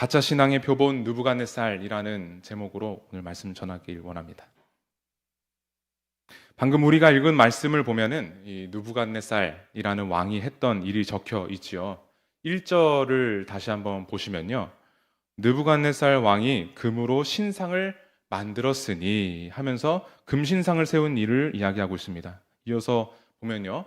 가짜 신앙의 표본 느부갓네살이라는 제목으로 오늘 말씀 전하길 원합니다. 방금 우리가 읽은 말씀을 보면은 이 느부갓네살이라는 왕이 했던 일이 적혀 있지요. 1절을 다시 한번 보시면요. 느부갓네살 왕이 금으로 신상을 만들었으니 하면서 금신상을 세운 일을 이야기하고 있습니다. 이어서 보면요.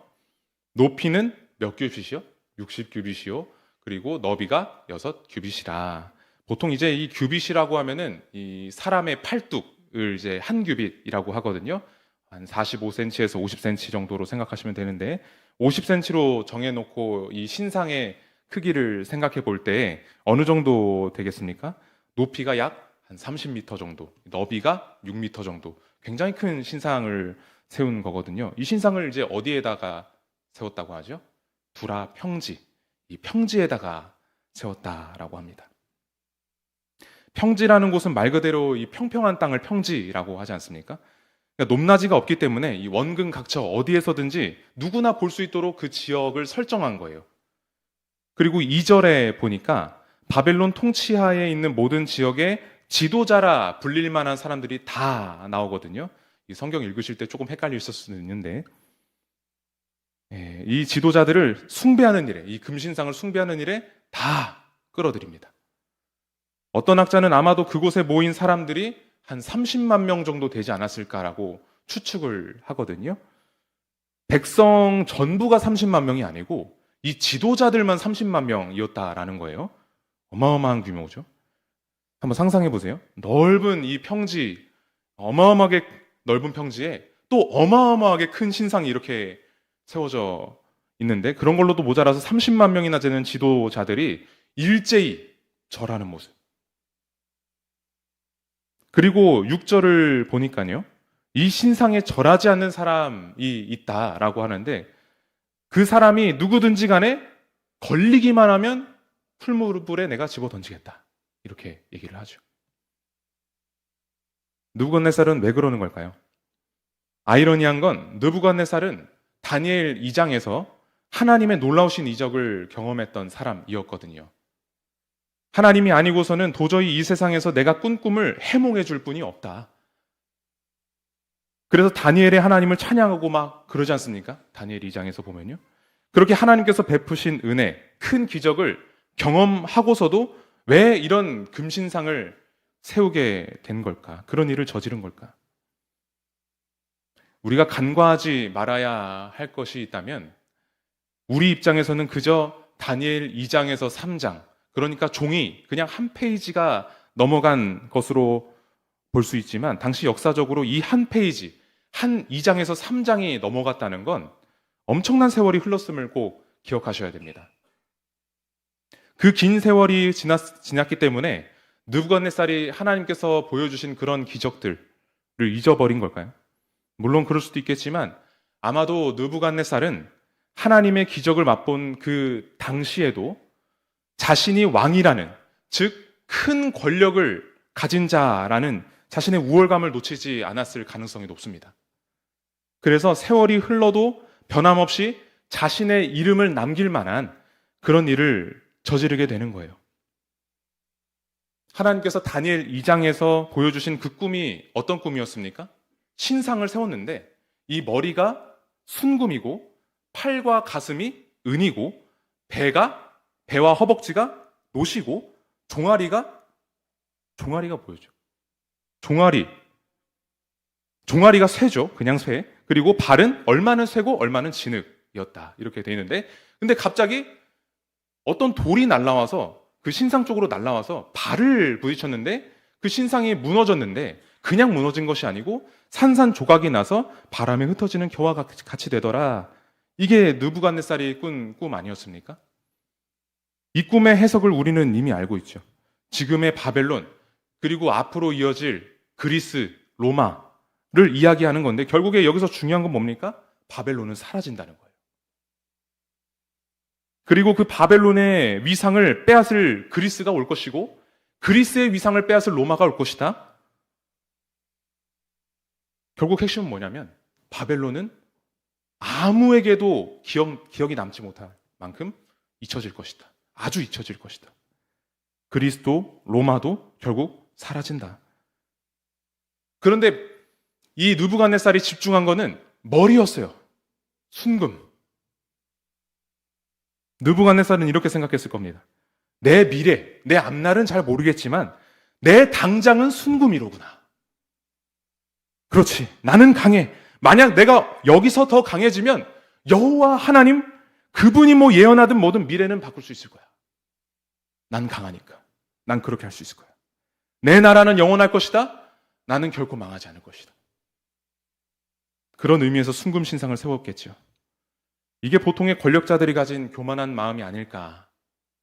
높이는 몇 규빗이요? 60규빗이요. 그리고 너비가 6규빗이라. 보통 이제 이 규빗이라고 하면은 이 사람의 팔뚝을 이제 한 규빗이라고 하거든요. 한 45cm에서 50cm 정도로 생각하시면 되는데 50cm로 정해놓고 이 신상의 크기를 생각해 볼 때 어느 정도 되겠습니까? 높이가 약 한 30m 정도, 너비가 6m 정도. 굉장히 큰 신상을 세운 거거든요. 이 신상을 이제 어디에다가 세웠다고 하죠? 두라 평지. 이 평지에다가 세웠다라고 합니다. 평지라는 곳은 말 그대로 이 평평한 땅을 평지라고 하지 않습니까? 그러니까 높낮이가 없기 때문에 이 원근 각처 어디에서든지 누구나 볼 수 있도록 그 지역을 설정한 거예요. 그리고 2절에 보니까 바벨론 통치하에 있는 모든 지역에 지도자라 불릴 만한 사람들이 다 나오거든요. 이 성경 읽으실 때 조금 헷갈릴 수도 있는데 예, 이 지도자들을 숭배하는 일에 이 금신상을 숭배하는 일에 다 끌어들입니다. 어떤 학자는 아마도 그곳에 모인 사람들이 한 30만 명 정도 되지 않았을까라고 추측을 하거든요. 백성 전부가 30만 명이 아니고 이 지도자들만 30만 명이었다라는 거예요. 어마어마한 규모죠. 한번 상상해 보세요. 넓은 이 평지, 어마어마하게 넓은 평지에 또 어마어마하게 큰 신상이 이렇게 세워져 있는데 그런 걸로도 모자라서 30만 명이나 되는 지도자들이 일제히 절하는 모습. 그리고 6절을 보니까요. 이 신상에 절하지 않는 사람이 있다라고 하는데 그 사람이 누구든지 간에 걸리기만 하면 풀무불에 내가 집어 던지겠다. 이렇게 얘기를 하죠. 느부갓네살은 왜 그러는 걸까요? 아이러니한 건 느부갓네살은 다니엘 2장에서 하나님의 놀라우신 이적을 경험했던 사람이었거든요. 하나님이 아니고서는 도저히 이 세상에서 내가 꾼 꿈을 해몽해 줄 뿐이 없다. 그래서 다니엘의 하나님을 찬양하고 막 그러지 않습니까? 다니엘 2장에서 보면요. 그렇게 하나님께서 베푸신 은혜, 큰 기적을 경험하고서도 왜 이런 금신상을 세우게 된 걸까? 그런 일을 저지른 걸까? 우리가 간과하지 말아야 할 것이 있다면 우리 입장에서는 그저 다니엘 2장에서 3장, 그러니까 종이 그냥 한 페이지가 넘어간 것으로 볼 수 있지만 당시 역사적으로 이 한 페이지, 한 2장에서 3장이 넘어갔다는 건 엄청난 세월이 흘렀음을 꼭 기억하셔야 됩니다. 그 긴 세월이 지났, 지났기 때문에 느부갓네살이 하나님께서 보여주신 그런 기적들을 잊어버린 걸까요? 물론 그럴 수도 있겠지만 아마도 느부갓네살은 하나님의 기적을 맛본 그 당시에도 자신이 왕이라는 즉 큰 권력을 가진 자라는 자신의 우월감을 놓치지 않았을 가능성이 높습니다. 그래서 세월이 흘러도 변함없이 자신의 이름을 남길 만한 그런 일을 저지르게 되는 거예요. 하나님께서 다니엘 2장에서 보여주신 그 꿈이 어떤 꿈이었습니까? 신상을 세웠는데 이 머리가 순금이고 팔과 가슴이 은이고 배가 배와 허벅지가 노시고 종아리가 종아리가 보여죠. 종아리 종아리가 쇠죠. 그냥 쇠. 그리고 발은 얼마는 쇠고 얼마는 진흙이었다. 이렇게 돼 있는데 근데 갑자기 어떤 돌이 날라와서 그 신상 쪽으로 날라와서 발을 부딪혔는데 그 신상이 무너졌는데 그냥 무너진 것이 아니고 산산조각이 나서 바람에 흩어지는 겨와 같이 되더라. 이게 느부갓네살이 꾼 꿈 아니었습니까? 이 꿈의 해석을 우리는 이미 알고 있죠. 지금의 바벨론 그리고 앞으로 이어질 그리스, 로마를 이야기하는 건데 결국에 여기서 중요한 건 뭡니까? 바벨론은 사라진다는 거예요. 그리고 그 바벨론의 위상을 빼앗을 그리스가 올 것이고 그리스의 위상을 빼앗을 로마가 올 것이다. 결국 핵심은 뭐냐면 바벨론은 아무에게도 기억, 기억이 남지 못할 만큼 잊혀질 것이다. 아주 잊혀질 것이다. 그리스도, 로마도 결국 사라진다. 그런데 이 느부갓네살이 집중한 거는 머리였어요. 순금. 느부갓네살은 이렇게 생각했을 겁니다. 내 미래, 내 앞날은 잘 모르겠지만 내 당장은 순금이로구나. 그렇지. 나는 강해. 만약 내가 여기서 더 강해지면 여호와 하나님 그분이 뭐 예언하든 뭐든 미래는 바꿀 수 있을 거야. 난 강하니까. 난 그렇게 할 수 있을 거야. 내 나라는 영원할 것이다. 나는 결코 망하지 않을 것이다. 그런 의미에서 순금 신상을 세웠겠죠. 이게 보통의 권력자들이 가진 교만한 마음이 아닐까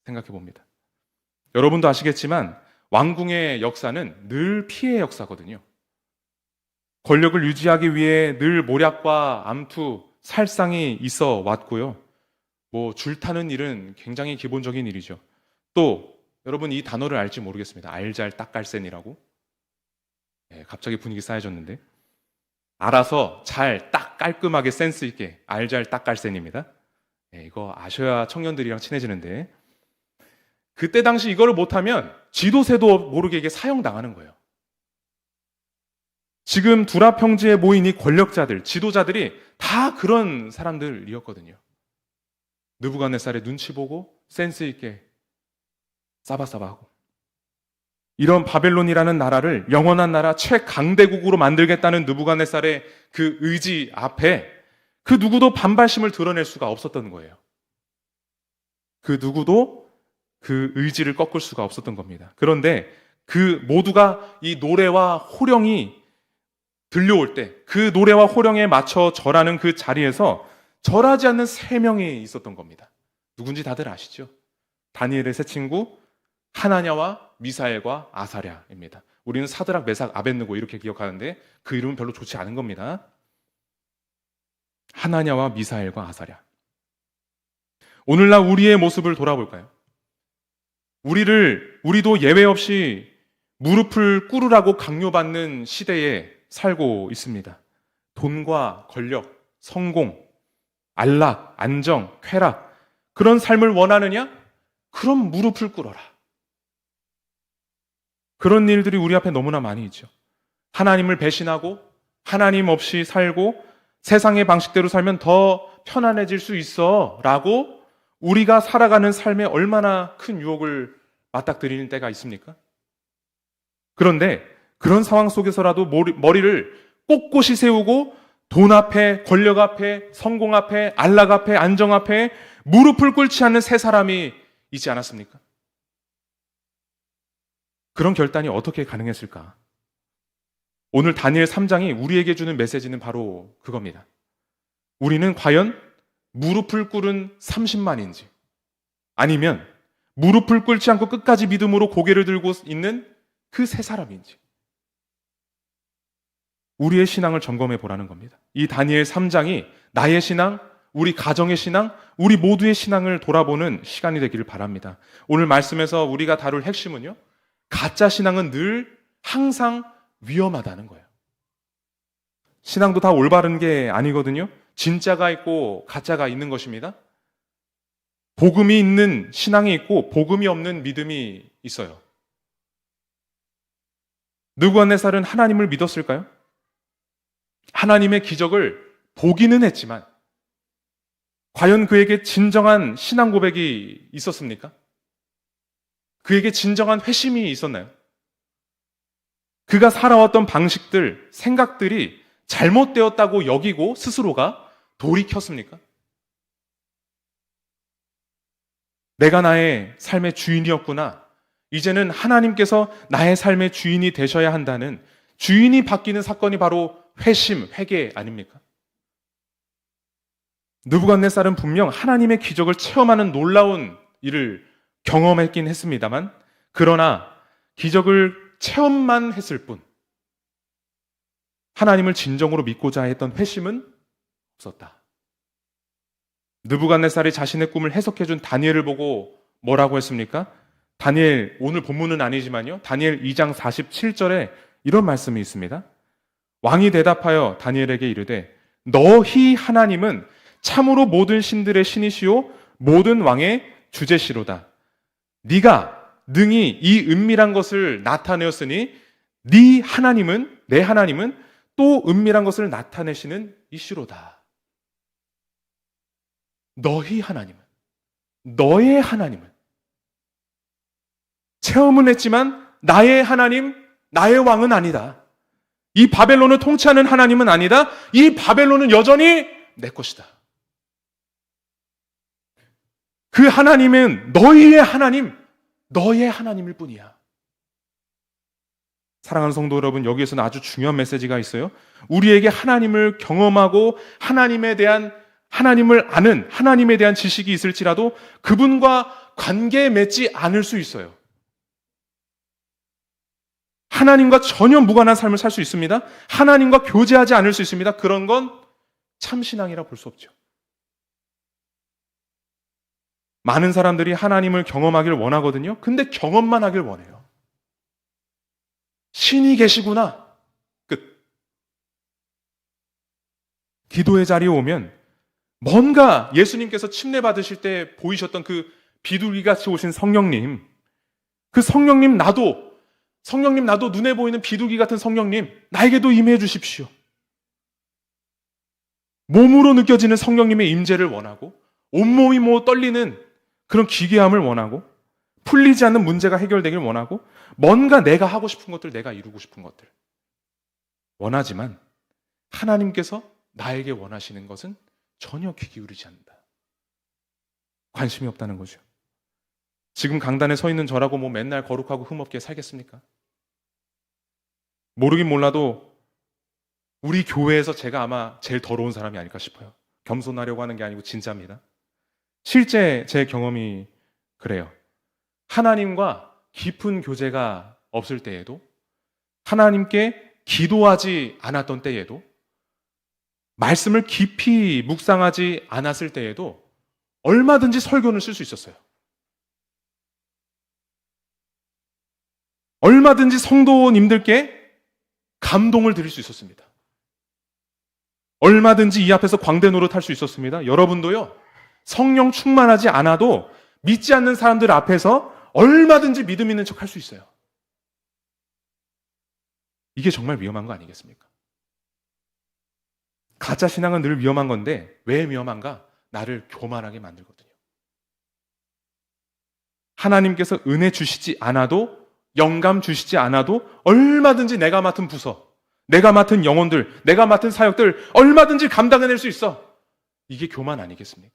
생각해 봅니다. 여러분도 아시겠지만 왕궁의 역사는 늘 피해 역사거든요. 권력을 유지하기 위해 늘 모략과 암투, 살상이 있어 왔고요. 뭐 줄 타는 일은 굉장히 기본적인 일이죠. 또 여러분 이 단어를 알지 모르겠습니다. 알잘 딱갈센이라고. 네, 갑자기 분위기 쌓여졌는데. 알아서 잘 딱 깔끔하게 센스 있게 알잘 딱갈센입니다. 네, 이거 아셔야 청년들이랑 친해지는데. 그때 당시 이거를 못하면 지도새도 모르게 이게 사형당하는 거예요. 지금 두라 평지에 모인 이 권력자들, 지도자들이 다 그런 사람들이었거든요. 느부갓네살의 눈치 보고 센스 있게 싸바싸바하고 이런 바벨론이라는 나라를 영원한 나라 최강대국으로 만들겠다는 느부갓네살의 그 의지 앞에 그 누구도 반발심을 드러낼 수가 없었던 거예요. 그 누구도 그 의지를 꺾을 수가 없었던 겁니다. 그런데 그 모두가 이 노래와 호령이 들려올 때 그 노래와 호령에 맞춰 절하는 그 자리에서 절하지 않는 세 명이 있었던 겁니다. 누군지 다들 아시죠? 다니엘의 세 친구 하나냐와 미사엘과 아사랴입니다. 우리는 사드락, 메삭, 아벤느고 이렇게 기억하는데 그 이름은 별로 좋지 않은 겁니다. 하나냐와 미사엘과 아사랴. 오늘날 우리의 모습을 돌아볼까요? 우리를 우리도 예외 없이 무릎을 꿇으라고 강요받는 시대에 살고 있습니다. 돈과 권력, 성공, 안락, 안정, 쾌락 그런 삶을 원하느냐? 그럼 무릎을 꿇어라. 그런 일들이 우리 앞에 너무나 많이 있죠. 하나님을 배신하고 하나님 없이 살고 세상의 방식대로 살면 더 편안해질 수 있어 라고 우리가 살아가는 삶에 얼마나 큰 유혹을 맞닥뜨리는 때가 있습니까? 그런데 그런 상황 속에서라도 머리, 머리를 꼿꼿이 세우고 돈 앞에, 권력 앞에, 성공 앞에, 안락 앞에, 안정 앞에 무릎을 꿇지 않는 세 사람이 있지 않았습니까? 그런 결단이 어떻게 가능했을까? 오늘 다니엘 3장이 우리에게 주는 메시지는 바로 그겁니다. 우리는 과연 무릎을 꿇은 30만인지 아니면 무릎을 꿇지 않고 끝까지 믿음으로 고개를 들고 있는 그 세 사람인지 우리의 신앙을 점검해 보라는 겁니다. 이 다니엘 3장이 나의 신앙, 우리 가정의 신앙, 우리 모두의 신앙을 돌아보는 시간이 되기를 바랍니다. 오늘 말씀에서 우리가 다룰 핵심은요. 가짜 신앙은 늘 항상 위험하다는 거예요. 신앙도 다 올바른 게 아니거든요. 진짜가 있고 가짜가 있는 것입니다. 복음이 있는 신앙이 있고 복음이 없는 믿음이 있어요. 느부갓네살은 하나님을 믿었을까요? 하나님의 기적을 보기는 했지만 과연 그에게 진정한 신앙 고백이 있었습니까? 그에게 진정한 회심이 있었나요? 그가 살아왔던 방식들, 생각들이 잘못되었다고 여기고 스스로가 돌이켰습니까? 내가 나의 삶의 주인이었구나. 이제는 하나님께서 나의 삶의 주인이 되셔야 한다는 주인이 바뀌는 사건이 바로 회심, 회개 아닙니까? 느부갓네살은 분명 하나님의 기적을 체험하는 놀라운 일을 경험했긴 했습니다만 그러나 기적을 체험만 했을 뿐 하나님을 진정으로 믿고자 했던 회심은 없었다. 느부갓네살이 자신의 꿈을 해석해 준 다니엘을 보고 뭐라고 했습니까? 다니엘 오늘 본문은 아니지만요. 다니엘 2장 47절에 이런 말씀이 있습니다. 왕이 대답하여 다니엘에게 이르되 너희 하나님은 참으로 모든 신들의 신이시요 모든 왕의 주제시로다. 네가 능히 이 은밀한 것을 나타내었으니 네 하나님은 내 하나님은 또 은밀한 것을 나타내시는 이시로다. 너희 하나님은 너의 하나님은 체험은 했지만 나의 하나님, 나의 왕은 아니다. 이 바벨론을 통치하는 하나님은 아니다. 이 바벨론은 여전히 내 것이다. 그 하나님은 너희의 하나님, 너의 하나님일 뿐이야. 사랑하는 성도 여러분, 여기에서는 아주 중요한 메시지가 있어요. 우리에게 하나님을 경험하고 하나님에 대한 하나님을 아는 하나님에 대한 지식이 있을지라도 그분과 관계 맺지 않을 수 있어요. 하나님과 전혀 무관한 삶을 살 수 있습니다. 하나님과 교제하지 않을 수 있습니다. 그런 건 참신앙이라 볼 수 없죠. 많은 사람들이 하나님을 경험하길 원하거든요. 근데 경험만 하길 원해요. 신이 계시구나. 끝. 기도의 자리에 오면 뭔가 예수님께서 침례 받으실 때 보이셨던 그 비둘기 같이 오신 성령님, 그 성령님 나도, 성령님 나도 눈에 보이는 비둘기 같은 성령님, 나에게도 임해 주십시오. 몸으로 느껴지는 성령님의 임재를 원하고, 온몸이 뭐 떨리는 그런 기괴함을 원하고, 풀리지 않는 문제가 해결되길 원하고, 뭔가 내가 하고 싶은 것들, 내가 이루고 싶은 것들. 원하지만, 하나님께서 나에게 원하시는 것은 전혀 귀 기울이지 않는다. 관심이 없다는 거죠. 지금 강단에 서 있는 저라고 뭐 맨날 거룩하고 흠없게 살겠습니까? 모르긴 몰라도 우리 교회에서 제가 아마 제일 더러운 사람이 아닐까 싶어요. 겸손하려고 하는 게 아니고 진짜입니다. 실제 제 경험이 그래요. 하나님과 깊은 교제가 없을 때에도 하나님께 기도하지 않았던 때에도 말씀을 깊이 묵상하지 않았을 때에도 얼마든지 설교는 쓸 수 있었어요. 얼마든지 성도님들께 감동을 드릴 수 있었습니다. 얼마든지 이 앞에서 광대 노릇할 수 있었습니다. 여러분도요, 성령 충만하지 않아도 믿지 않는 사람들 앞에서 얼마든지 믿음 있는 척 할 수 있어요. 이게 정말 위험한 거 아니겠습니까? 가짜 신앙은 늘 위험한 건데 왜 위험한가? 나를 교만하게 만들거든요. 하나님께서 은혜 주시지 않아도 영감 주시지 않아도 얼마든지 내가 맡은 부서, 내가 맡은 영혼들, 내가 맡은 사역들 얼마든지 감당해낼 수 있어. 이게 교만 아니겠습니까?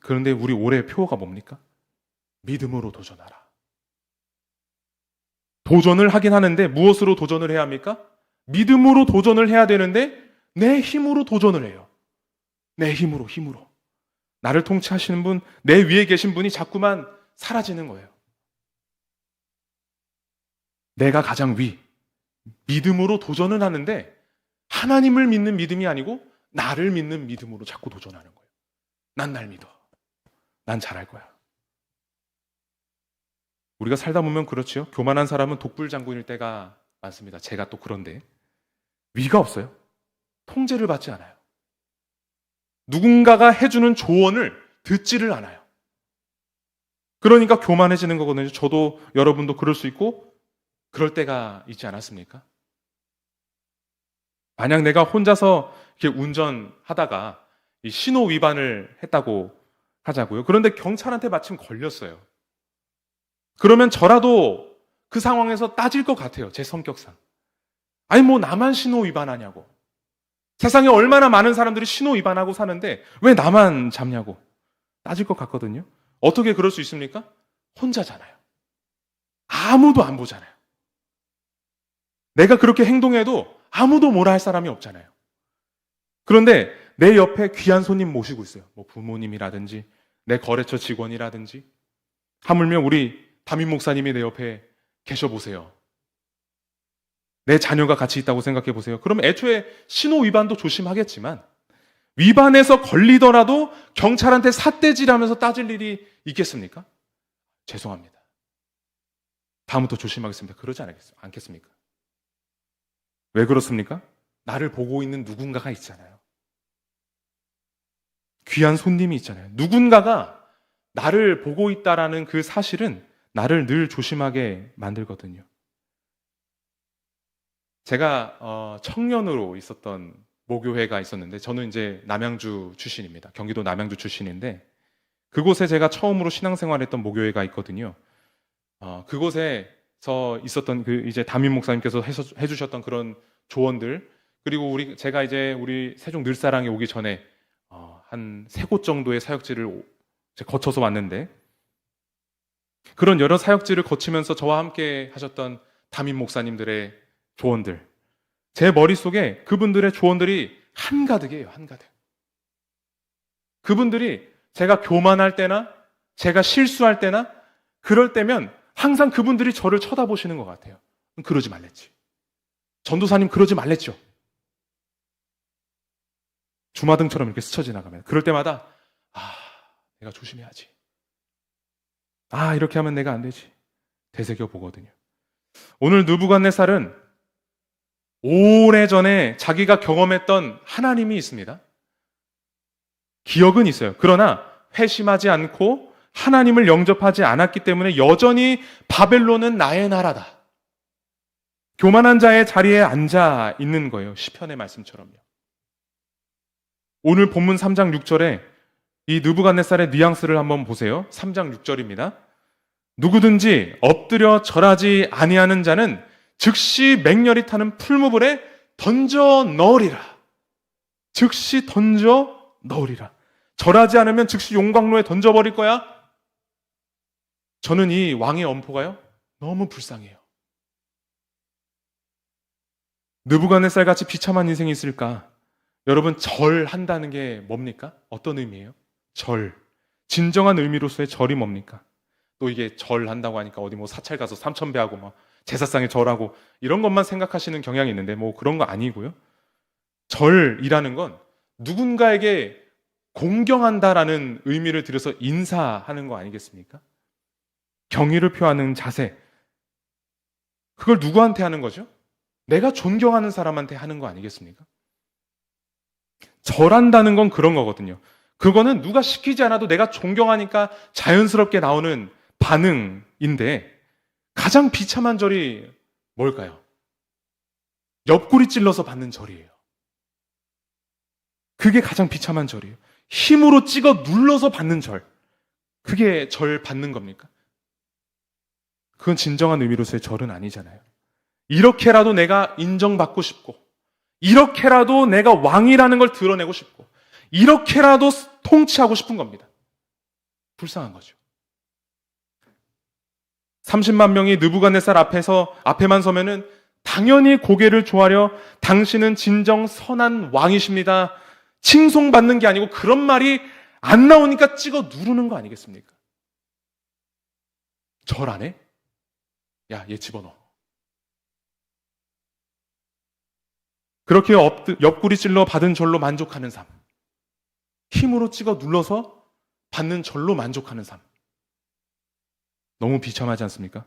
그런데 우리 올해의 표어가 뭡니까? 믿음으로 도전하라. 도전을 하긴 하는데 무엇으로 도전을 해야 합니까? 믿음으로 도전을 해야 되는데 내 힘으로 도전을 해요. 내 힘으로, 힘으로. 나를 통치하시는 분, 내 위에 계신 분이 자꾸만 사라지는 거예요. 내가 가장 위. 믿음으로 도전을 하는데 하나님을 믿는 믿음이 아니고 나를 믿는 믿음으로 자꾸 도전하는 거예요. 난 날 믿어. 난 잘할 거야. 우리가 살다 보면 그렇죠. 교만한 사람은 독불장군일 때가 많습니다. 제가 또 그런데 위가 없어요. 통제를 받지 않아요. 누군가가 해주는 조언을 듣지를 않아요. 그러니까 교만해지는 거거든요. 저도 여러분도 그럴 수 있고 그럴 때가 있지 않았습니까? 만약 내가 혼자서 이렇게 운전하다가 신호 위반을 했다고 하자고요. 그런데 경찰한테 마침 걸렸어요. 그러면 저라도 그 상황에서 따질 것 같아요. 제 성격상. 아니, 뭐 나만 신호 위반하냐고. 세상에 얼마나 많은 사람들이 신호 위반하고 사는데 왜 나만 잡냐고. 따질 것 같거든요. 어떻게 그럴 수 있습니까? 혼자잖아요. 아무도 안 보잖아요. 내가 그렇게 행동해도 아무도 뭐라 할 사람이 없잖아요. 그런데 내 옆에 귀한 손님 모시고 있어요. 뭐 부모님이라든지 내 거래처 직원이라든지 하물며 우리 담임 목사님이 내 옆에 계셔 보세요. 내 자녀가 같이 있다고 생각해 보세요. 그럼 애초에 신호 위반도 조심하겠지만 위반해서 걸리더라도 경찰한테 삿대질하면서 따질 일이 있겠습니까? 죄송합니다. 다음부터 조심하겠습니다. 그러지 않겠습니까? 왜 그렇습니까? 나를 보고 있는 누군가가 있잖아요. 귀한 손님이 있잖아요. 누군가가 나를 보고 있다라는 그 사실은 나를 늘 조심하게 만들거든요. 제가 어, 청년으로 있었던 모교회가 있었는데 저는 이제 남양주 출신입니다. 경기도 남양주 출신인데 그곳에 제가 처음으로 신앙생활했던 모교회가 있거든요. 어, 그곳에 서 있었던 그 이제 담임 목사님께서 해서- 해 주셨던 그런 조언들. 그리고 우리 제가 이제 우리 세종 늘사랑에 오기 전에 어, 한세 곳 정도의 사역지를 거쳐서 왔는데 그런 여러 사역지를 거치면서 저와 함께 하셨던 담임 목사님들의 조언들. 제 머릿속에 그분들의 조언들이 한가득이에요 한가득. 그분들이 제가 교만할 때나 제가 실수할 때나 그럴 때면 항상 그분들이 저를 쳐다보시는 것 같아요. 그러지 말랬지. 전도사님 그러지 말랬죠. 주마등처럼 이렇게 스쳐 지나가면 그럴 때마다 아 내가 조심해야지. 아 이렇게 하면 내가 안 되지. 되새겨 보거든요. 오늘 느부갓네살은 오래 전에 자기가 경험했던 하나님이 있습니다. 기억은 있어요. 그러나 회심하지 않고 하나님을 영접하지 않았기 때문에 여전히 바벨론은 나의 나라다 교만한 자의 자리에 앉아 있는 거예요 시편의 말씀처럼요 오늘 본문 3장 6절에 이 느부갓네살의 뉘앙스를 한번 보세요. 3장 6절입니다. 누구든지 엎드려 절하지 아니하는 자는 즉시 맹렬히 타는 풀무불에 던져 넣으리라. 즉시 던져 넣으리라. 절하지 않으면 즉시 용광로에 던져버릴 거야. 저는 이 왕의 엄포가요. 너무 불쌍해요. 느부갓네살 같이 비참한 인생이 있을까? 여러분 절한다는 게 뭡니까? 어떤 의미예요? 절. 진정한 의미로서의 절이 뭡니까? 또 이게 절한다고 하니까 어디 뭐 사찰 가서 삼천배하고 막 제사상에 절하고 이런 것만 생각하시는 경향이 있는데 뭐 그런 거 아니고요. 절이라는 건 누군가에게 공경한다라는 의미를 들여서 인사하는 거 아니겠습니까? 경의를 표하는 자세. 그걸 누구한테 하는 거죠? 내가 존경하는 사람한테 하는 거 아니겠습니까? 절한다는 건 그런 거거든요. 그거는 누가 시키지 않아도 내가 존경하니까 자연스럽게 나오는 반응인데 가장 비참한 절이 뭘까요? 옆구리 찔러서 받는 절이에요. 그게 가장 비참한 절이에요. 힘으로 찍어 눌러서 받는 절. 그게 절 받는 겁니까? 그건 진정한 의미로서의 절은 아니잖아요. 이렇게라도 내가 인정받고 싶고, 이렇게라도 내가 왕이라는 걸 드러내고 싶고, 이렇게라도 통치하고 싶은 겁니다. 불쌍한 거죠. 30만 명이 느부갓네살 앞에서 앞에만 서면은 당연히 고개를 조아려 당신은 진정 선한 왕이십니다. 칭송받는 게 아니고 그런 말이 안 나오니까 찍어 누르는 거 아니겠습니까? 절 안 해? 야, 얘 집어넣어. 그렇게 엎, 옆구리 찔러 받은 절로 만족하는 삶. 힘으로 찍어 눌러서 받는 절로 만족하는 삶. 너무 비참하지 않습니까?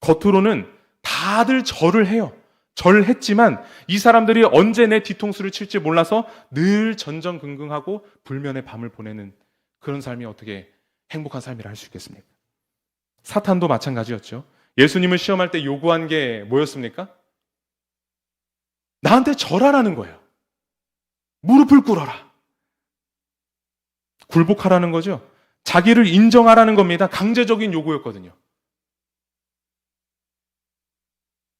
겉으로는 다들 절을 해요. 절 했지만 이 사람들이 언제 내 뒤통수를 칠지 몰라서 늘 전전긍긍하고 불면의 밤을 보내는 그런 삶이 어떻게 행복한 삶이라 할 수 있겠습니까? 사탄도 마찬가지였죠. 예수님을 시험할 때 요구한 게 뭐였습니까? 나한테 절하라는 거예요. 무릎을 꿇어라. 굴복하라는 거죠. 자기를 인정하라는 겁니다. 강제적인 요구였거든요.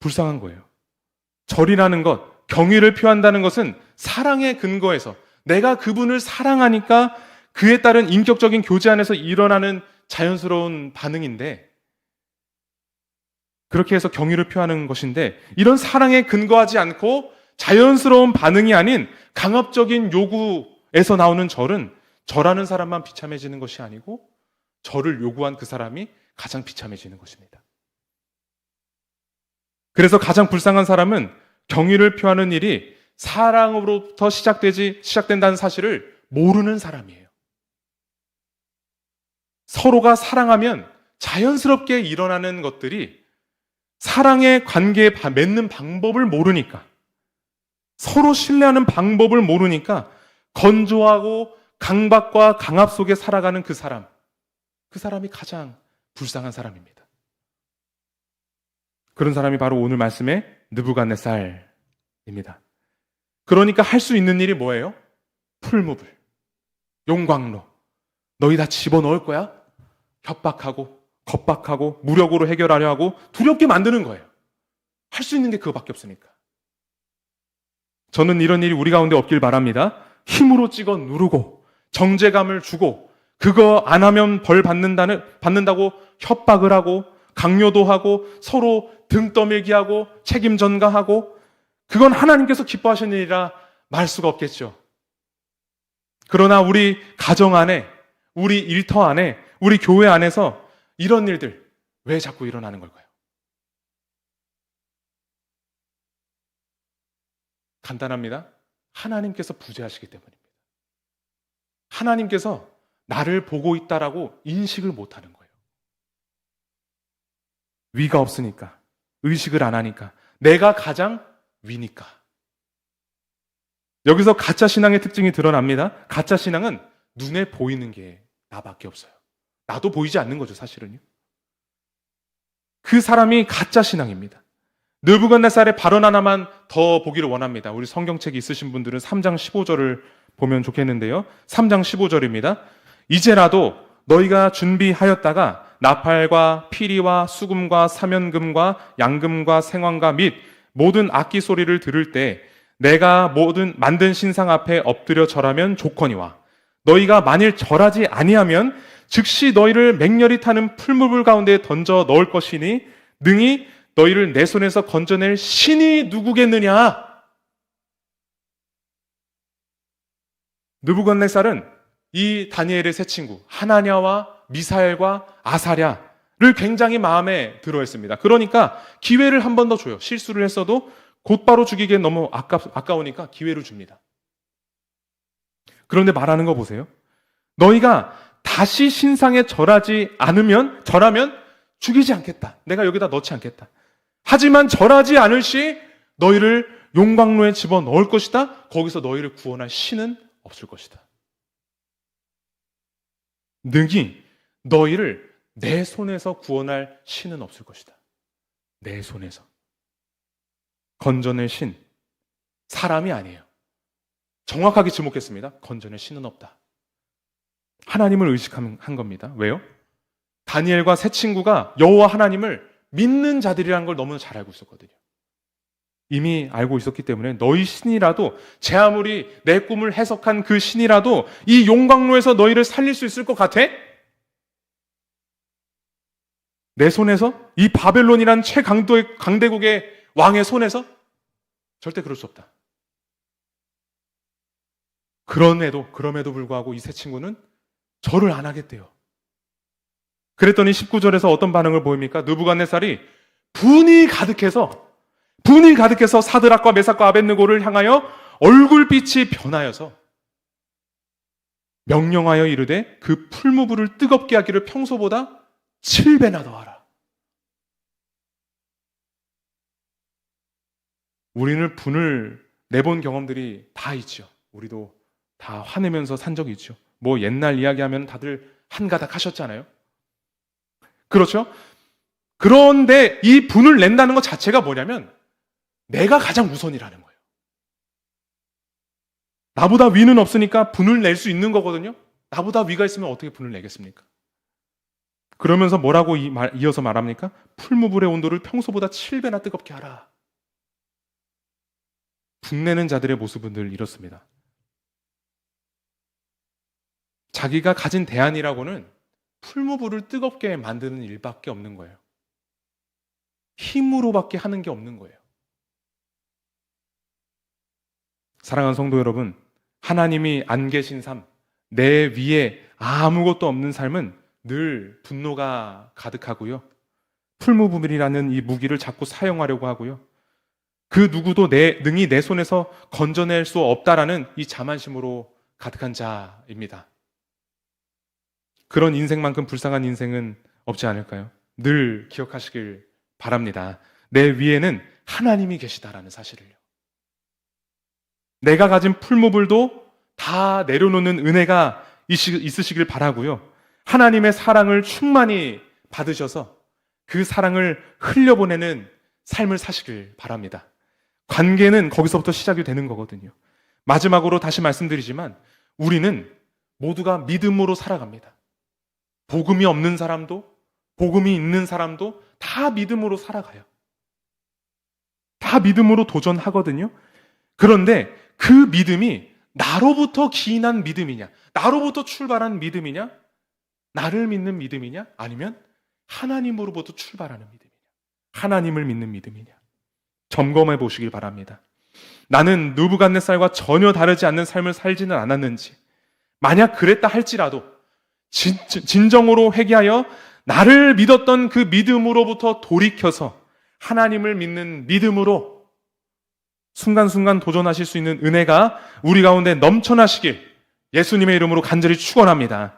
불쌍한 거예요. 절이라는 것, 경의를 표한다는 것은 사랑의 근거에서 내가 그분을 사랑하니까 그에 따른 인격적인 교제 안에서 일어나는 자연스러운 반응인데 그렇게 해서 경의를 표하는 것인데 이런 사랑에 근거하지 않고 자연스러운 반응이 아닌 강압적인 요구에서 나오는 절은 절하는 사람만 비참해지는 것이 아니고 절을 요구한 그 사람이 가장 비참해지는 것입니다. 그래서 가장 불쌍한 사람은 경의를 표하는 일이 사랑으로부터 시작되지 시작된다는 사실을 모르는 사람이에요. 서로가 사랑하면 자연스럽게 일어나는 것들이 사랑의 관계에 맺는 방법을 모르니까 서로 신뢰하는 방법을 모르니까 건조하고 강박과 강압 속에 살아가는 그 사람 그 사람이 가장 불쌍한 사람입니다. 그런 사람이 바로 오늘 말씀의 느부갓네살입니다. 그러니까 할 수 있는 일이 뭐예요? 풀무불, 용광로. 너희 다 집어넣을 거야? 협박하고, 겁박하고, 무력으로 해결하려 하고, 두렵게 만드는 거예요. 할 수 있는 게 그거밖에 없으니까. 저는 이런 일이 우리 가운데 없길 바랍니다. 힘으로 찍어 누르고, 정제감을 주고, 그거 안 하면 벌 받는다는, 받는다고 협박을 하고, 강요도 하고, 서로 등 떠밀기 하고, 책임 전가하고, 그건 하나님께서 기뻐하시는 일이라 말 수가 없겠죠. 그러나 우리 가정 안에, 우리 일터 안에, 우리 교회 안에서 이런 일들 왜 자꾸 일어나는 걸까요? 간단합니다. 하나님께서 부재하시기 때문입니다. 하나님께서 나를 보고 있다라고 인식을 못 하는 거예요. 위가 없으니까, 의식을 안 하니까, 내가 가장 위니까. 여기서 가짜 신앙의 특징이 드러납니다. 가짜 신앙은 눈에 보이는 게 나밖에 없어요. 나도 보이지 않는 거죠, 사실은요. 그 사람이 가짜 신앙입니다. 느부갓네살의 발언 하나만 더 보기를 원합니다. 우리 성경책이 있으신 분들은 3장 15절을 보면 좋겠는데요. 3장 15절입니다. 이제라도 너희가 준비하였다가 나팔과 피리와 수금과 사면금과 양금과 생황과 및 모든 악기 소리를 들을 때 내가 모든 만든 신상 앞에 엎드려 절하면 좋거니와 너희가 만일 절하지 아니하면 즉시 너희를 맹렬히 타는 풀무불 가운데 던져 넣을 것이니 능히 너희를 내 손에서 건져낼 신이 누구겠느냐? 느부갓네살은 이 다니엘의 세 친구 하나냐와 미사엘과 아사랴를 굉장히 마음에 들어했습니다. 그러니까 기회를 한 번 더 줘요. 실수를 했어도 곧바로 죽이기엔 너무 아까, 아까우니까 기회를 줍니다. 그런데 말하는 거 보세요. 너희가 다시 신상에 절하지 않으면, 절하면 죽이지 않겠다. 내가 여기다 넣지 않겠다. 하지만 절하지 않을 시 너희를 용광로에 집어 넣을 것이다. 거기서 너희를 구원할 신은 없을 것이다. 능히 너희를 내 손에서 구원할 신은 없을 것이다. 내 손에서. 건져낼 신. 사람이 아니에요. 정확하게 지목했습니다. 건져낼 신은 없다. 하나님을 의식한 겁니다. 왜요? 다니엘과 세 친구가 여호와 하나님을 믿는 자들이라는 걸 너무나 잘 알고 있었거든요. 이미 알고 있었기 때문에 너희 신이라도 제 아무리 내 꿈을 해석한 그 신이라도 이 용광로에서 너희를 살릴 수 있을 것 같아? 내 손에서 이 바벨론이란 최강도의 강대국의 왕의 손에서 절대 그럴 수 없다. 그럼에도 그럼에도 불구하고 이 세 친구는 절을 안 하겠대요. 그랬더니 19절에서 어떤 반응을 보입니까? 느부갓네살이 분이 가득해서 분이 가득해서 사드락과 메삭과 아벤느고를 향하여 얼굴빛이 변하여서 명령하여 이르되 그 풀무불을 뜨겁게 하기를 평소보다 7배나 더하라. 우리는 분을 내본 경험들이 다 있죠. 우리도 다 화내면서 산 적이 있죠. 뭐 옛날 이야기하면 다들 한가닥 하셨잖아요. 그렇죠? 그런데 이 분을 낸다는 것 자체가 뭐냐면 내가 가장 우선이라는 거예요. 나보다 위는 없으니까 분을 낼 수 있는 거거든요. 나보다 위가 있으면 어떻게 분을 내겠습니까? 그러면서 뭐라고 이어서 말합니까? 풀무불의 온도를 평소보다 7배나 뜨겁게 하라. 분내는 자들의 모습은 늘 이렇습니다. 자기가 가진 대안이라고는 풀무불을 뜨겁게 만드는 일밖에 없는 거예요. 힘으로밖에 하는 게 없는 거예요. 사랑하는 성도 여러분, 하나님이 안 계신 삶, 내 위에 아무것도 없는 삶은 늘 분노가 가득하고요. 풀무불이라는 이 무기를 자꾸 사용하려고 하고요. 그 누구도 내 능히 내 손에서 건져낼 수 없다라는 이 자만심으로 가득한 자입니다. 그런 인생만큼 불쌍한 인생은 없지 않을까요? 늘 기억하시길 바랍니다. 내 위에는 하나님이 계시다라는 사실을요. 내가 가진 풀무불도 다 내려놓는 은혜가 있으시길 바라고요. 하나님의 사랑을 충만히 받으셔서 그 사랑을 흘려보내는 삶을 사시길 바랍니다. 관계는 거기서부터 시작이 되는 거거든요. 마지막으로 다시 말씀드리지만 우리는 모두가 믿음으로 살아갑니다. 복음이 없는 사람도 복음이 있는 사람도 다 믿음으로 살아가요. 다 믿음으로 도전하거든요. 그런데 그 믿음이 나로부터 기인한 믿음이냐, 나로부터 출발한 믿음이냐, 나를 믿는 믿음이냐, 아니면 하나님으로부터 출발하는 믿음이냐, 하나님을 믿는 믿음이냐, 점검해 보시길 바랍니다. 나는 누부갓네살과 전혀 다르지 않는 삶을 살지는 않았는지, 만약 그랬다 할지라도 진, 진 정으로 회개하여 나를 믿었던 그 믿음으로부터 돌이켜서 하나님을 믿는 믿음으로 순간순간 도전하실 수 있는 은혜가 우리 가운데 넘쳐나시길 예수님의 이름으로 간절히 축원합니다.